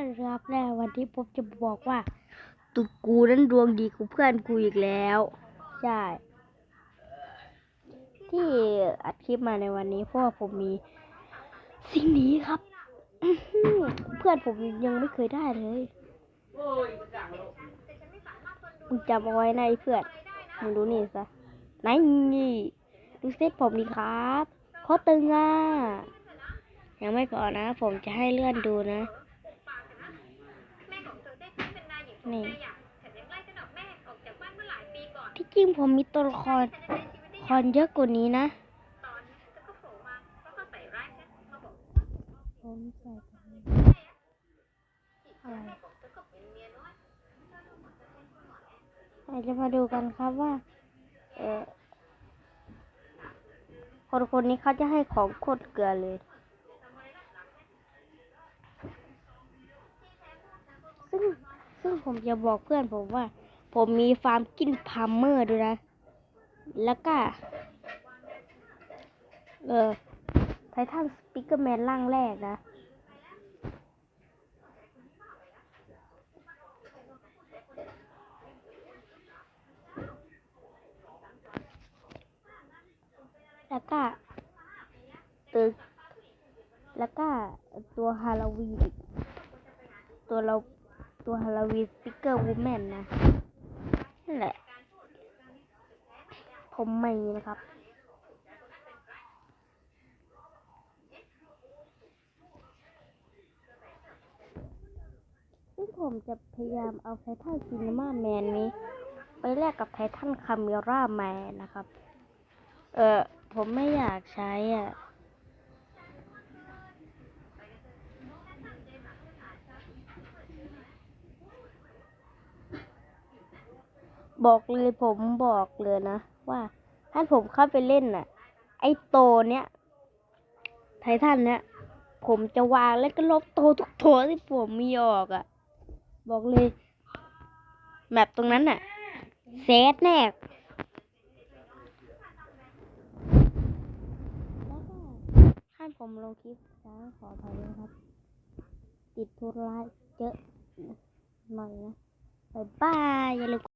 านครับแรกวันที่ผมจะบอกว่าตุกูนั้นดวงดีกว่าเพื่อนกูอีกแล้ว ใช่ ที่อัดคลิปมาในวันนี้เพราะว่าผมมีสิ่งนี้ครับอื้อหือเพื่อนผมยังไม่เคยได้เลยมึงจำเอาไว้ในะไอ้เพื่อนมึงดูนี่ซะไหนนี่ดูเซตผมดีครับโคตรตึงอะยังไม่พอนะ ผมจะให้เลื่อนดูนะ นี่ที่จริงผมมีตัวละครคอนเยอะกว่านี้นะผมใส่ตรงนี้อะไรเราจะมาดูกันครับว่า เออคนคนนี้เขาจะให้ของโคตรเกลือเลยซึ่ง ซึ่งผมจะบอกเพื่อนผมว่า ผมมีฟาร์มกินพาร์เมอร์ด้วยนะ แล้วก็ เออไททันสปิเกอร์แมนร่างแรกนะ แล้วก็ตึกแล้วก็ตัวฮาโลวีนตัวเรา ตัวฮาโลวีสปิเกอร์วูแมนนะนั่นแหละ ผมไม่นะครับ ซึ่งผมจะพยายามเอาไททันซีนีมาแมนนี้ ไปแลกกับไททันคาเมราแมนนะครับ เออผมไม่อยากใช้อะ บอกเลยผมบอกเลยนะ ว่าถ้าผมเข้าไปเล่นน่ะ ไอ้โตเนี้ยไททันเนี้ยผมจะวางแล้วก็ลบโตทุกตัวที่ผมมีออกอะ่ะ บอกเลยแมปตรงนั้นน่ะเซตแน่ถ้าผมลงคลิปช้าขออภัยด้วยครับ ติดธุระเยอะหน่อยนะบ๊ายบายอย่าลืม